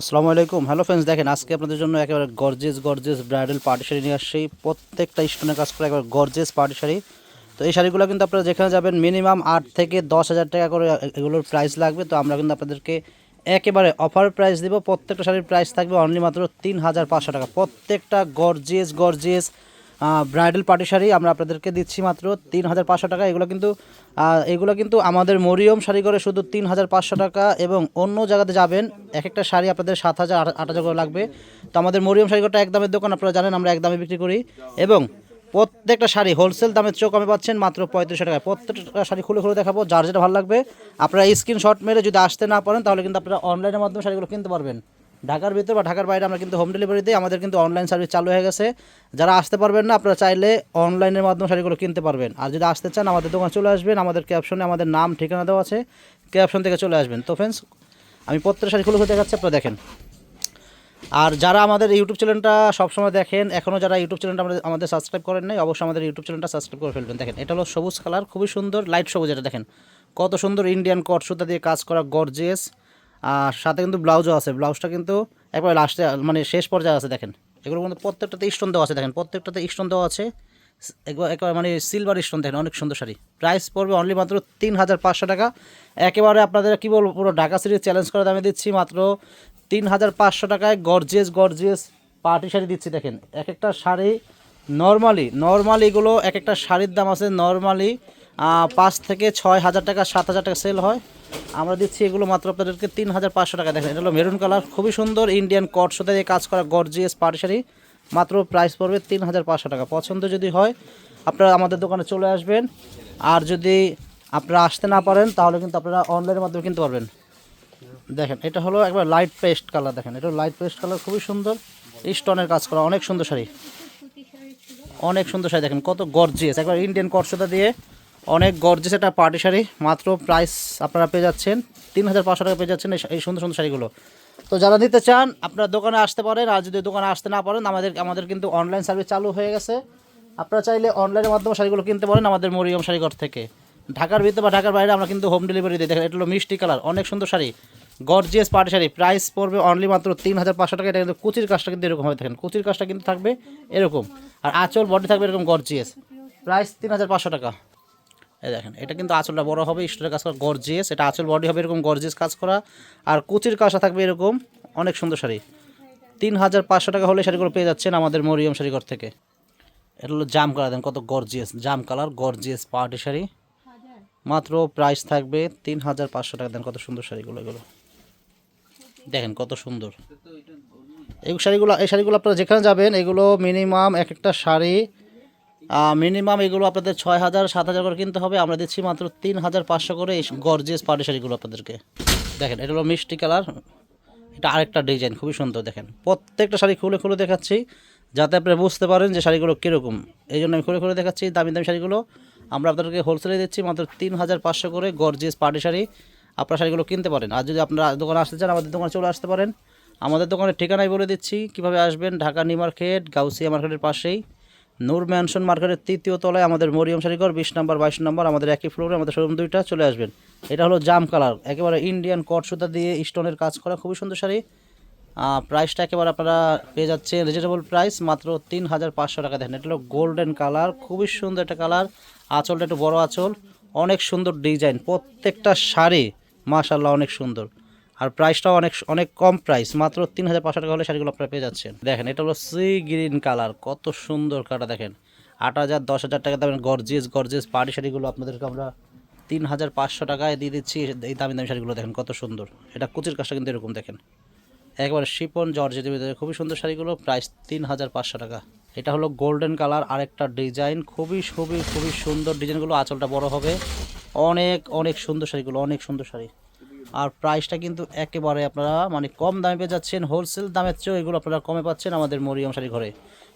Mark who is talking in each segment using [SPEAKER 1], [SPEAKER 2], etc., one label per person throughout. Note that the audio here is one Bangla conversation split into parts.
[SPEAKER 1] আসসালামু আলাইকুম। হ্যালো ফ্রেন্ডস দেখেন আজকে আপনাদের জন্য একেবারে gorgeous gorgeous bridal party sari নিয়ে আসছি। প্রত্যেকটা স্টোনের কাজ করে একবার গর্জেস পার্টি শাড়ি। তো এই শাড়িগুলো কিন্তু আপনারা যেখানে যাবেন মিনিমাম আট থেকে দশ হাজার টাকা করে এগুলোর প্রাইস লাগবে। তো আমরা কিন্তু আপনাদেরকে একেবারে অফার প্রাইস দেবো। প্রত্যেকটা শাড়ির প্রাইস থাকবে অনলি মাত্র তিন হাজার পাঁচশো টাকা। প্রত্যেকটা gorgeous gorgeous bridal party sari আমরা আপনাদেরকে দিচ্ছি মাত্র তিন হাজার পাঁচশো টাকা। এগুলো কিন্তু এগুলো কিন্তু আমাদের মরিয়ম শাড়ি করে শুধু তিন হাজার পাঁচশো টাকা এবং অন্য জায়গাতে যাবেন এক একটা শাড়ি আপনাদের সাত হাজার আট হাজার করে লাগবে। তো আমাদের মরিয়ম শাড়িঘরটা এক দামের দোকান, আপনারা জানেন আমরা এক দামে বিক্রি করি। এবং প্রত্যেকটা শাড়ি হোলসেল দামের চোখ আমি পাচ্ছেন মাত্র পঁয়ত্রিশশো টাকায়। প্রত্যেকটা শাড়ি খুলে খুলে দেখাবো, যার যেটা ভালো লাগবে। আপনারা স্ক্রিনশট মেরে যদি আসতে না পারেন, তাহলে কিন্তু আপনারা অনলাইনের মাধ্যমে শাড়িগুলো কিনতে পারবেন। ঢাকার ভিতর বা ঢাকার বাইরে আমরা কিন্তু হোম ডেলিভারি দিই, আমাদের কিন্তু অনলাইন সার্ভিস চালু হয়ে গেছে। যারা আসতে পারবেন না, আপনারা চাইলে অনলাইনের মাধ্যমে শাড়িগুলো কিনতে পারবেন। আর যদি আসতে চান, আমাদের দোকানে চলে আসবেন, আমাদের ক্যাপশনে আমাদের নাম, ঠিকানা দেওয়া আছে ক্যাপশন থেকে চলে আসবেন। তো ফ্রেন্ডস আমি প্রত্যেকটা শাড়ি খুলে দেখাচ্ছি, আপনারা দেখেন। আর যারা আমাদের ইউটিউব চ্যানেলটা সবসময় দেখেন এখনও যারা ইউটিউব চ্যানেলটা আমাদের আমাদের সাবস্ক্রাইব করেন নাই, অবশ্যই আমাদের ইউটিউব চ্যানেলটা সাবস্ক্রাইব করে ফেলবেন। দেখেন, এটা হলো সবুজ কালার খুবই সুন্দর লাইট সবুজ এটা দেখেন। কত সুন্দর ইন্ডিয়ান কট সুতা দিয়ে কাজ করা গর্জিয়াস আর সাথে কিন্তু ব্লাউজও আছে। ব্লাউজটা কিন্তু একবার লাস্টে মানে শেষ পর্যায়ে আছে, দেখেন। এগুলো কিন্তু প্রত্যেকটাতে স্টোন দেওয়া আছে, দেখেন। প্রত্যেকটাতে স্টোন দেওয়া আছে। একবার একবার মানে সিলভার স্টোন দেখেন, অনেক সুন্দর শাড়ি। প্রাইস পড়বে অনলি মাত্র তিন হাজার পাঁচশো টাকা। একেবারে আপনাদের কী বলব, পুরো ঢাকা সিটির চ্যালেঞ্জ করে দামে দিচ্ছি মাত্র তিন হাজার পাঁচশো টাকায় গর্জিয়াস গর্জিয়াস পার্টি শাড়ি দিচ্ছি, দেখেন। এক একটা শাড়ি নর্মালি নর্মালি এগুলো এক একটা শাড়ির দাম আছে নর্মালি পাঁচ থেকে ছয় হাজার টাকা, সাত হাজার টাকা সেল হয়। আমরা দিচ্ছি এগুলো মাত্র আপনাদেরকে তিন হাজার পাঁচশো টাকা। দেখেন, এটা হলো মেরুন কালার খুবই সুন্দর ইন্ডিয়ান কট সাথে দিয়ে কাজ করা গর্জিয়াস পার্টি শাড়ি মাত্র প্রাইস পড়বে তিন হাজার পাঁচশো টাকা। পছন্দ যদি হয়, আপনারা আমাদের দোকানে চলে আসবেন। আর যদি আপনারা আসতে না পারেন, তাহলে কিন্তু আপনারা অনলাইনের মাধ্যমে কিনতে পারবেন। দেখেন, এটা হলো একবার লাইট পেস্ট কালার দেখেন, এটা লাইট পেস্ট কালার খুবই সুন্দর। স্টোনের কাজ করা, অনেক সুন্দর শাড়ি। অনেক সুন্দর শাড়ি, দেখেন, কত গর্জিয়াস একবার ইন্ডিয়ান কটসতা দিয়ে অনেক গর্জেস একটা পার্টি শাড়ি, মাত্র প্রাইস আপনারা পেয়ে যাচ্ছেন তিন হাজার পাঁচশো টাকা পেয়ে যাচ্ছেন এই সুন্দর সুন্দর শাড়িগুলো। তো যারা নিতে চান, আপনারা দোকানে আসতে পারেন, আর যদি দোকানে আসতে না পারেন, আমাদের আমাদের কিন্তু অনলাইন সার্ভিস চালু হয়ে গেছে। আপনারা চাইলে অনলাইনের মাধ্যমে শাড়িগুলো কিনতে পারেন আমাদের মরিয়ম শাড়িঘর থেকে। ঢাকার ভিতরে বা ঢাকার বাইরে আমরা কিন্তু হোম ডেলিভারি দিই। দেখেন, এটা হলো মিষ্টি কালার, অনেক সুন্দর sari. Gorgeous party sari price পড়বে অনলি মাত্র তিন হাজার পাঁচশো টাকা। এটা কিন্তু কুচির কাজটা কিন্তু এরকম হয়ে থাকেন কুচির কাজটা কিন্তু থাকবে এরকম। আর আঁচল বডি থাকবে এরকম গর্জিয়াস প্রাইস তিন হাজার পাঁচশো টাকা। এই দেখেন, এটা কিন্তু আঁচলটা বড় হবে স্টোরের কাজ করা গর্জিয়াস এটা আঁচল বডি হবে এরকম গর্জিয়াস কাজ করা। আর কুচির কাজটা থাকবে এরকম, অনেক সুন্দর শাড়ি। তিন হাজার পাঁচশো টাকা হলে শাড়িগুলো পেয়ে যাচ্ছেন আমাদের মরিয়ম শাড়িঘর থেকে। এটা হলো জাম কালার দেন কত গর্জিয়াস জাম কালার গর্জিয়াস পার্টি শাড়ি। মাত্র প্রাইস থাকবে তিন হাজার পাঁচশো টাকা দেন কত সুন্দর শাড়িগুলো এগুলো। দেখেন কত সুন্দর। এই শাড়িগুলো এই শাড়িগুলো আপনারা যেখানে যাবেন, এগুলো মিনিমাম এক একটা শাড়ি মিনিমাম এগুলো আপনাদের ছয় হাজার, সাত হাজার করে কিনতে হবে। আমরা দিচ্ছি মাত্র তিন হাজার পাঁচশো করে এই গর্জিয়াস পার্টি শাড়িগুলো আপনাদেরকে। দেখেন, এটা হলো মিষ্টি কালার। এটা আরেকটা ডিজাইন খুবই সুন্দর, দেখেন। প্রত্যেকটা শাড়ি খুলে খুলে দেখাচ্ছি, যাতে আপনারা বুঝতে পারেন যে শাড়িগুলো কীরকম। এই জন্য আমি খুলে খুলে দেখাচ্ছি দামি দামি শাড়িগুলো। আমরা আপনাদেরকে হোলসেলে দিচ্ছি মাত্র তিন হাজার পাঁচশো করে গর্জিয়াস পাটি শাড়ি। আপনারা শাড়িগুলো কিনতে পারেন। আর যদি আপনারা দোকানে আসতে চান, আমাদের দোকানে চলে আসতে পারেন। আমাদের দোকানের ঠিকানায় বলে দিচ্ছি। কীভাবে আসবেন? ঢাকা নিউ মার্কেট, গাউসিয়া মার্কেটের পাশেই। নূর ম্যানশন মার্কেটের তৃতীয় তলায় আমাদের মরিয়ম শাড়িঘর বিশ নম্বর, বাইশ নম্বর, আমাদের একই ফ্লোরে আমাদের শোরুম দুইটা চলে আসবেন। এটা হলো জাম কালার, একেবারে ইন্ডিয়ান কট সুতা দিয়ে স্টোনের কাজ করা, খুবই সুন্দর শাড়ি। প্রাইসটা একেবারে আপনারা পেয়ে যাচ্ছেন রিজনেবল প্রাইস মাত্র তিন হাজার পাঁচশো টাকা। দেখেন, এটা হলো গোল্ডেন কালার, খুবই সুন্দর একটা কালার, আঁচলটা একটু বড় আঁচল, অনেক সুন্দর ডিজাইন প্রত্যেকটা শাড়ি মাশাল্লাহ অনেক সুন্দর। আর প্রাইসটাও অনেক অনেক কম প্রাইস মাত্র তিন হাজার পাঁচশো টাকা হলে শাড়িগুলো আপনারা পেয়ে যাচ্ছেন। দেখেন, এটা হলো সি গ্রিন কালার কত সুন্দর কাটা দেখেন। আট হাজার, দশ হাজার টাকা দামের গর্জিয়াস গর্জিয়াস পার্টি শাড়িগুলো আপনাদেরকে আমরা তিন হাজার পাঁচশো টাকায় দিয়ে দিচ্ছি, এই দামি দামি শাড়িগুলো, দেখেন কত সুন্দর। এটা কুচির কাজটা কিন্তু এরকম, দেখেন। একবারে শিপন ভিতরে খুবই সুন্দর শাড়িগুলো প্রাইস তিন হাজার পাঁচশো টাকা। এটা হলো গোল্ডেন কালার আরেকটা ডিজাইন খুবই খুবই খুবই সুন্দর ডিজাইনগুলো আঁচলটা বড় হবে। অনেক অনেক সুন্দর শাড়িগুলো, অনেক সুন্দর শাড়ি। আর প্রাইসটা কিন্তু একেবারে আপনারা মানে কম দামে পেয়ে যাচ্ছেন হোলসেল দামের চেয়েও এগুলো আপনারা কমে পাচ্ছেন আমাদের মরিয়ম শাড়ি ঘরে।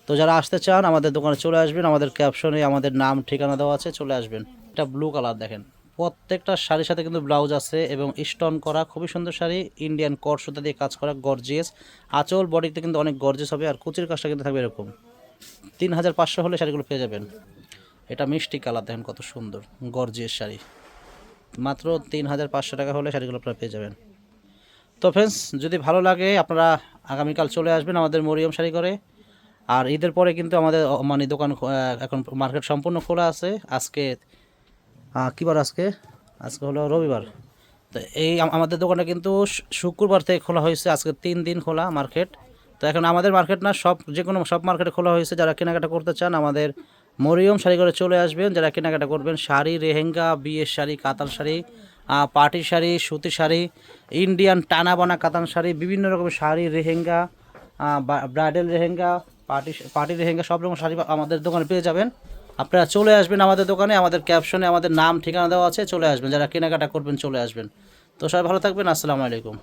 [SPEAKER 1] তো যারা আসতে চান, আমাদের দোকানে চলে আসবেন, আমাদের ক্যাপশনে আমাদের নাম, ঠিকানা দেওয়া আছে, চলে আসবেন। এটা ব্লু কালার দেখেন। প্রত্যেকটা শাড়ির সাথে কিন্তু ব্লাউজ আছে এবং স্টোন করা, খুবই সুন্দর শাড়ি ইন্ডিয়ান সুতা দিয়ে কাজ করা গর্জিয়াস আঁচল বডিতে কিন্তু অনেক গর্জিয়াস হবে, আর কুচির কাজটা কিন্তু থাকবে এরকম। তিন হাজার পাঁচশো হলে শাড়িগুলো পেয়ে যাবেন। এটা মিষ্টি কালার দেখেন কত সুন্দর গর্জিয়াস শাড়ি। মাত্র তিন হাজার পাঁচশো টাকা হলে শাড়িগুলো আপনারা পেয়ে যাবেন। তো ফ্রেন্ডস যদি ভালো লাগে আপনারা আগামীকাল চলে আসবেন আমাদের মরিয়ম শাড়ি করে আর ঈদের পরে কিন্তু আমাদের মানে দোকান এখন মার্কেট সম্পূর্ণ খোলা আছে। আজকে আহ, কী বার আজকে? আজকে হলো রবিবার। তো এই আমাদের দোকানটা কিন্তু শুক্রবার থেকে খোলা হয়েছে। আজকে তিন দিন খোলা মার্কেট। তো এখন আমাদের মার্কেট না সব যে কোনো সব মার্কেটে খোলা হয়েছে। যারা কেনাকাটা করতে চান আমাদের মরিয়ম শাড়ি করে চলে আসবেন, যারা কেনাকাটা করবেন, শাড়ি, রেহেঙ্গা, বিয়ের শাড়ি, কাতান শাড়ি পাটি শাড়ি, সুতি শাড়ি, ইন্ডিয়ান টানা বানা কাতান শাড়ি, বিভিন্ন রকমের শাড়ি, রেহেঙ্গা ব্রাইডাল রেহেঙ্গা, পার্টি পার্টি রেহেঙ্গা, সব রকম শাড়ি আমাদের দোকানে পেয়ে যাবেন। আপনারা চলে আসবেন আমাদের দোকানে, আমাদের ক্যাপশনে আমাদের নাম, ঠিকানা দেওয়া আছে, চলে আসবেন। যারা কেনাকাটা করবেন, চলে আসবেন। তো সবাই ভালো থাকবেন, আসসালামু আলাইকুম।